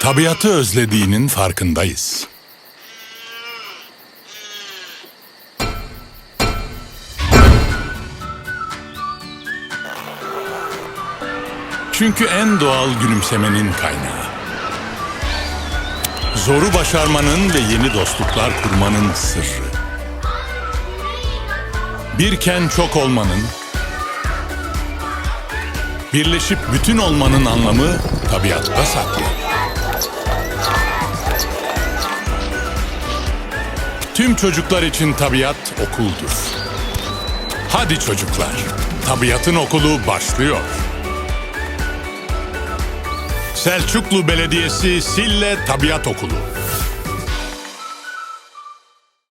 Tabiatı özlediğinin farkındayız. Çünkü en doğal gülümsemenin kaynağı. Zoru başarmanın ve yeni dostluklar kurmanın sırrı. Birken çok olmanın, birleşip bütün olmanın anlamı tabiatta saklı. Tüm çocuklar için tabiat okuldur. Hadi çocuklar, tabiatın okulu başlıyor. Selçuklu Belediyesi Sille Tabiat Okulu.